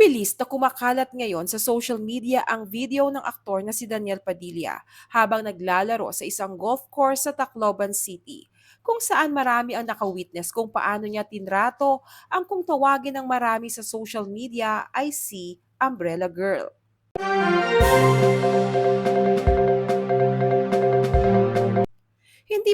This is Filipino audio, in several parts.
Mabilis na kumakalat ngayon sa social media ang video ng aktor na si Daniel Padilla habang naglalaro sa isang golf course sa Tacloban City, kung saan marami ang nakawitness kung paano niya tinrato ang kung tawagin ng marami sa social media ay si Umbrella Girl. Hindi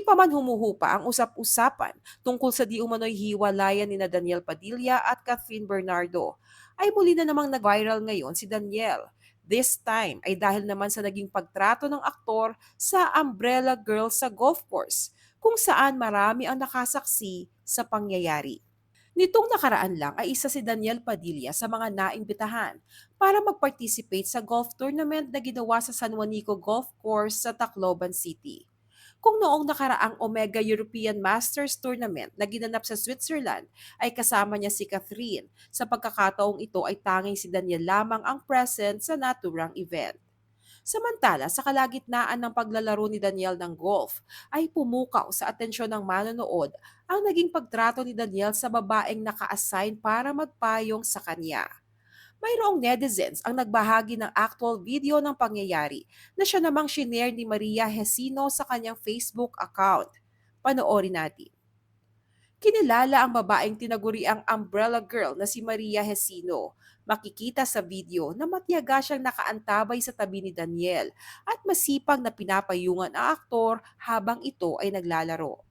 pa man humuhupa ang usap-usapan tungkol sa di umano'y hiwalayan ni na Daniel Padilla at Catherine Bernardo, ay muli na namang nag-viral ngayon si Daniel. This time ay dahil naman sa naging pagtrato ng aktor sa Umbrella Girl sa golf course, kung saan marami ang nakasaksi sa pangyayari. Nitong nakaraan lang ay isa si Daniel Padilla sa mga naimbitahan para mag-participate sa golf tournament na ginawa sa San Juanico Golf Course sa Tacloban City kung noong nakaraang Omega European Masters Tournament na ginanap sa Switzerland ay kasama niya si Catherine. Sa pagkakataong ito ay tanging si Daniel lamang ang present sa naturang event. Samantala, sa kalagitnaan ng paglalaro ni Daniel ng golf, ay pumukaw sa atensyon ng manonood ang naging pagtrato ni Daniel sa babaeng naka-assign para magpayong sa kanya mayroong netizens ang nagbahagi ng actual video ng pangyayari na siya namang shinare ni Maria Hesino sa kanyang Facebook account. Panoorin natin. Kinilala ang babaeng tinaguriang umbrella girl na si Maria Hesino. Makikita sa video na matyaga siyang nakaantabay sa tabi ni Daniel at masipag na pinapayungan ang aktor habang ito ay naglalaro.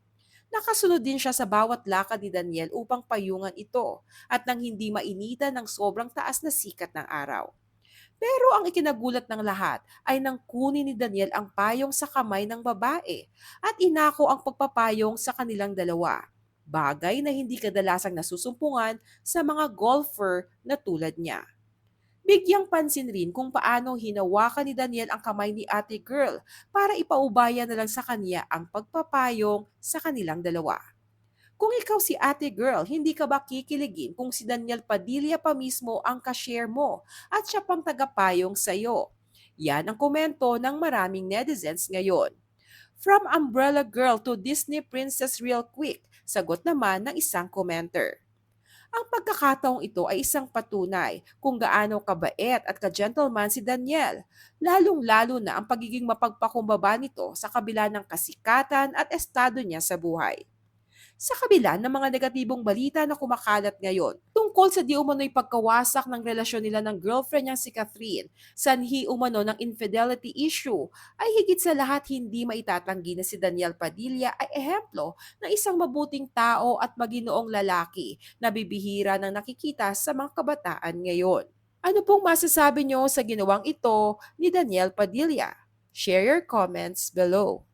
Nakasunod din siya sa bawat lakad ni Daniel upang payungan ito at nang hindi mainitan ng sobrang taas na sikat ng araw. Pero ang ikinagulat ng lahat ay nang kunin ni Daniel ang payong sa kamay ng babae at inako ang pagpapayong sa kanilang dalawa. Bagay na hindi kadalasang nasusumpungan sa mga golfer na tulad niya. Bigyang pansin rin kung paano hinawakan ni Daniel ang kamay ni ate girl para ipaubaya na lang sa kanya ang pagpapayong sa kanilang dalawa. Kung ikaw si ate girl, hindi ka ba kikiligin kung si Daniel Padilla pa mismo ang cashier mo at siya pang tagapayong sa'yo? Yan ang komento ng maraming netizens ngayon. From Umbrella Girl to Disney Princess Real Quick, sagot naman ng isang commenter. Ang pagkakataong ito ay isang patunay kung gaano kabait at ka-gentleman si Daniel, lalong-lalo na ang pagiging mapagpakumbaba nito sa kabila ng kasikatan at estado niya sa buhay. Sa kabila ng mga negatibong balita na kumakalat ngayon tungkol sa di umano'y pagkawasak ng relasyon nila ng girlfriend niyang si Catherine, sanhi umano ng infidelity issue, ay higit sa lahat hindi maitatanggi na si Daniel Padilla ay ehemplo ng isang mabuting tao at maginoong lalaki na bibihira ng nakikita sa mga kabataan ngayon. Ano pong masasabi niyo sa ginawang ito ni Daniel Padilla? Share your comments below.